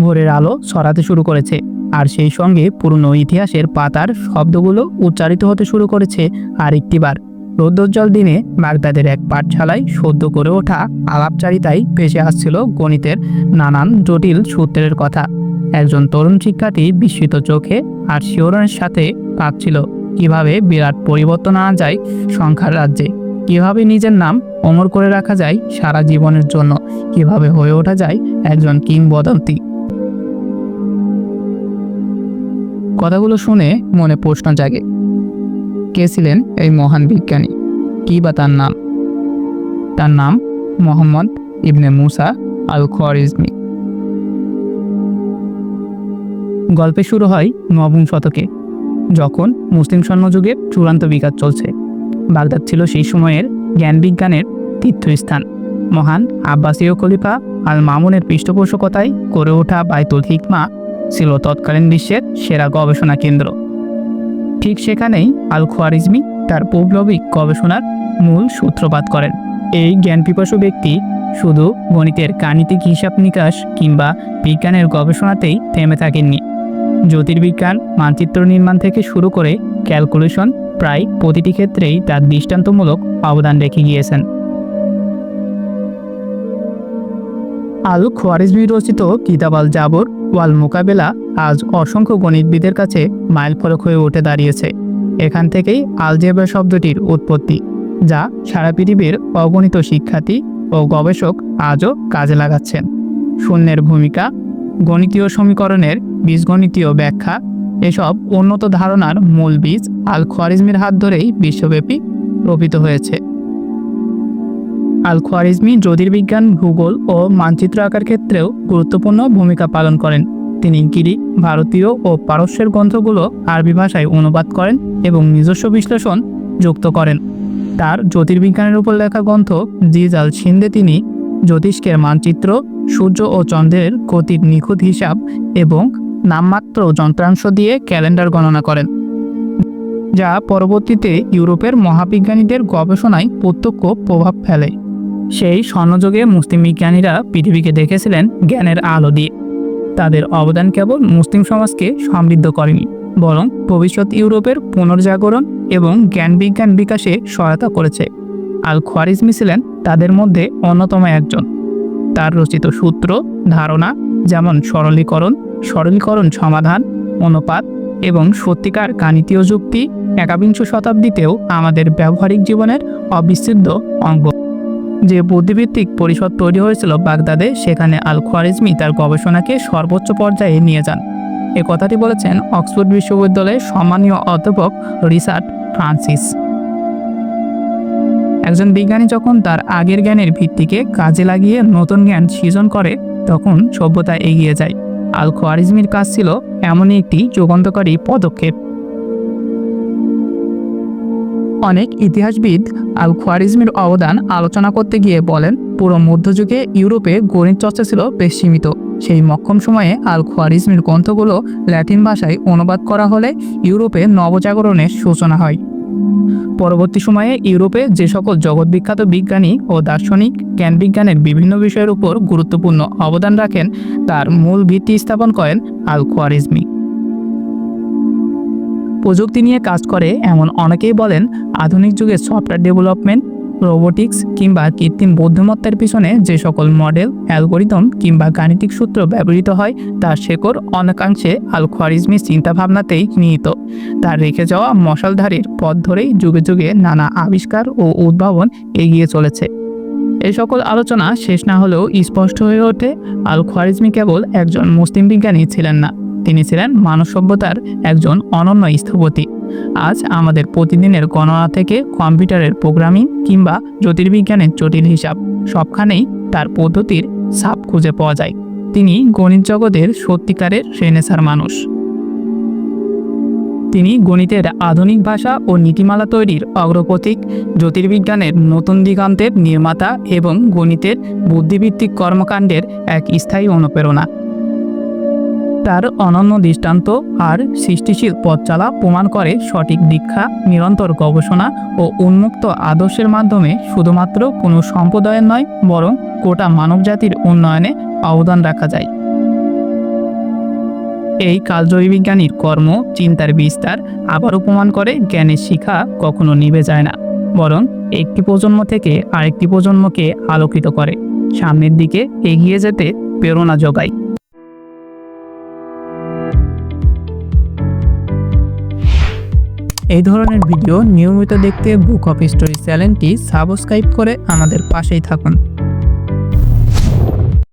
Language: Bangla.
ভোরের আলো ছড়াতে শুরু করেছে। আর সেই সঙ্গে পুরনো ইতিহাসের পাতার শব্দগুলো উচ্চারিত হতে শুরু করেছে আরেকটিবার। রৌদ্রোজ্জ্বল দিনে বাগদাদের এক পাঠশালায় সদ্য করে ওঠা আলাপচারিতায় ভেসে আসছিল গণিতের নানান জটিল সূত্রের কথা। একজন তরুণ শিক্ষার্থী বিস্মিত চোখে আর শিওরনের সাথে ভাবছিল কীভাবে বিরাট পরিবর্তন আনা যায় সংখ্যার রাজ্যে? কীভাবে নিজের নাম অমর করে রাখা যায় সারা জীবনের জন্য? কীভাবে হয়ে ওঠা যায় একজন কিংবদন্তি? কথাগুলো শুনে মনে প্রশ্ন জাগে। কে ছিলেন এই মহান বিজ্ঞানী? কি বা তার নাম? তার নাম মোহাম্মদ ইবনে মুসা আল খোয়ারিজমি গল্পে শুরু হয় নবম শতকে, যখন মুসলিম স্বর্ণযুগের চূড়ান্ত বিকাশ চলছে। বাগদাদ ছিল সেই সময়ের জ্ঞান বিজ্ঞানের তীর্থস্থান। মহান আব্বাসীয় খলিফা আল মামুনের পৃষ্ঠপোষকতায় গড়ে ওঠা বাইতুল হিকমা ছিল তৎকালীন বিশ্বের সেরা গবেষণা কেন্দ্র। ঠিক সেখানেই আল খোয়ারিজমি তার পৌলবিক গবেষণার মূল সূত্রপাত করেন। এই জ্ঞানপিপাসু ব্যক্তি শুধু গণিতের গাণিতিক হিসাব নিকাশ কিংবা বিজ্ঞানের গবেষণাতেই থেমে থাকেননি। জ্যোতির্বিজ্ঞান, মানচিত্র নির্মাণ থেকে শুরু করে ক্যালকুলেশন প্রায় প্রতিটি ক্ষেত্রেই তার দৃষ্টান্তমূলক অবদান রেখে গিয়েছেন। আল খোয়ারিজমি রচিত কিতাব আল জাবর ওয়াল মোকাবেলা আজ অসংখ্য গণিতবিদের কাছে মাইল ফলক হয়ে উঠে দাঁড়িয়েছে। এখান থেকেই আলজেব্রা শব্দটির উৎপত্তি, যা সারা পৃথিবীর অগণিত শিক্ষার্থী ও গবেষক আজও কাজে লাগাচ্ছেন। শূন্যের ভূমিকা, গণিতীয় সমীকরণের বীজগণিতীয় ব্যাখ্যা, এসব উন্নত ধারণার মূল বীজ আল খোয়ারিজমির হাত ধরেই বিশ্বব্যাপী রোপিত হয়েছে। আল খোয়ারিজমি জ্যোতির্বিজ্ঞান, ভূগোল ও মানচিত্র আঁকার ক্ষেত্রেও গুরুত্বপূর্ণ ভূমিকা পালন করেন। তিনি গিরি ভারতীয় ও পারস্যের গ্রন্থগুলো আরবি ভাষায় অনুবাদ করেন এবং নিজস্ব বিশ্লেষণ যুক্ত করেন। তার জ্যোতির্বিজ্ঞানের উপর লেখা গ্রন্থ জিজ আল সিন্দে তিনি জ্যোতিষ্কের মানচিত্র, সূর্য ও চন্দ্রের গতির নিখুঁত হিসাব এবং নামমাত্র যন্ত্রাংশ দিয়ে ক্যালেন্ডার গণনা করেন, যা পরবর্তীতে ইউরোপের মহাবিজ্ঞানীদের গবেষণায় প্রত্যক্ষ প্রভাব ফেলে। সেই স্বর্ণযুগে মুসলিম বিজ্ঞানীরা পৃথিবীকে দেখেছিলেন জ্ঞানের আলো দিয়ে। তাদের অবদান কেবল মুসলিম সমাজকে সমৃদ্ধ করেনি, বরং ভবিষ্যৎ ইউরোপের পুনর্জাগরণ এবং জ্ঞান বিজ্ঞান বিকাশে সহায়তা করেছে। আল খোয়ারিজমি ছিলেন তাদের মধ্যে অন্যতম একজন। তার রচিত সূত্র, ধারণা যেমন সরলীকরণ সরলীকরণ সমাধান, অনুপাত এবং সত্যিকার গাণিতীয় যুক্তি একাবিংশ শতাব্দীতেও আমাদের ব্যবহারিক জীবনের অবিচ্ছেদ্য অঙ্গ। যে বুদ্ধিভিত্তিক পরিষদ তৈরি হয়েছিল বাগদাদে, সেখানে আল খোয়ারিজমি তার গবেষণাকে সর্বোচ্চ পর্যায়ে নিয়ে যান। এ কথাটি বলেছেন অক্সফোর্ড বিশ্ববিদ্যালয়ের সম্মানীয় অধ্যাপক রিচার্ড ফ্রান্সিস। একজন বিজ্ঞানী যখন তার আগের জ্ঞানের ভিত্তিকে কাজে লাগিয়ে নতুন জ্ঞান সৃজন করে, তখন সভ্যতা এগিয়ে যায়। আল খোয়ারিজমির কাজ ছিল এমনই একটি যুগান্তকারী পদক্ষেপ। অনেক ইতিহাসবিদ আল খোয়ারিজমির অবদান আলোচনা করতে গিয়ে বলেন, পুরো মধ্যযুগে ইউরোপে গণিত চর্চা ছিল বেশ সীমিত। সেই মক্ষম সময়ে আল খোয়ারিজমির গ্রন্থগুলো ল্যাটিন ভাষায় অনুবাদ করা হলে ইউরোপে নবজাগরণের সূচনা হয়। পরবর্তী সময়ে ইউরোপে যে সকল জগৎবিখ্যাত বিজ্ঞানী ও দার্শনিক জ্ঞান বিজ্ঞানের বিভিন্ন বিষয়ের উপর গুরুত্বপূর্ণ অবদান রাখেন, তার মূল ভিত্তি স্থাপন করেন আল খোয়ারিজমি প্রযুক্তি নিয়ে কাজ করে এমন অনেকেই বলেন আধুনিক যুগে সফটওয়্যার ডেভেলপমেন্ট, রোবোটিক্স কিংবা কৃত্রিম বুদ্ধিমত্তার পিছনে যে সকল মডেল, অ্যালগোরিদম কিংবা গাণিতিক সূত্র ব্যবহৃত হয় তার শেকড় অনেকাংশে আল খোয়ারিজমির চিন্তাভাবনাতেই নিহিত। তার রেখে যাওয়া মশালধারীর পথ ধরেই যুগে যুগে নানা আবিষ্কার ও উদ্ভাবন এগিয়ে চলেছে। এই সকল আলোচনা শেষ না হলেও স্পষ্ট হয়ে ওঠে আল খোয়ারিজমি কেবল একজন মুসলিম বিজ্ঞানী ছিলেন না। তিনি ছিলেন মানব সভ্যতার একজন অনন্য স্থপতি। আজ আমাদের প্রতিদিনের গণনা থেকে কম্পিউটারের প্রোগ্রামিং কিংবা জ্যোতির্বিজ্ঞানের জটিল হিসাব, সবখানেই তার পদ্ধতির ছাপ খুঁজে পাওয়া যায়। তিনি গণিত জগতের সত্যিকারের রেনেসার মানুষ। তিনি গণিতের আধুনিক ভাষা ও নীতিমালা তৈরির অগ্রপথিক, জ্যোতির্বিজ্ঞানের নতুন দিগন্তের নির্মাতা এবং গণিতের বুদ্ধিভিত্তিক কর্মকাণ্ডের এক স্থায়ী অনুপ্রেরণা। তার অনন্য দৃষ্টান্ত আর সৃষ্টিশীল পথচালা প্রমাণ করে সঠিক দীক্ষা, নিরন্তর গবেষণা ও উন্মুক্ত আদর্শের মাধ্যমে শুধুমাত্র কোনো সম্প্রদায়ের নয়, বরং গোটা মানবজাতির উন্নয়নে অবদান রাখা যায়। এই কালজয়ী বিজ্ঞানীর কর্ম, চিন্তার বিস্তার আবারও প্রমাণ করে জ্ঞানের শিখা কখনো নিবে যায় না, বরং একটি প্রজন্ম থেকে আরেকটি প্রজন্মকে আলোকিত করে, সামনের দিকে এগিয়ে যেতে প্রেরণা যোগায়। এই ধরনের ভিডিও নিয়মিত দেখতে বুক অফ স্টোরি চ্যানেলটি সাবস্ক্রাইব করে আমাদের পাশেই থাকুন।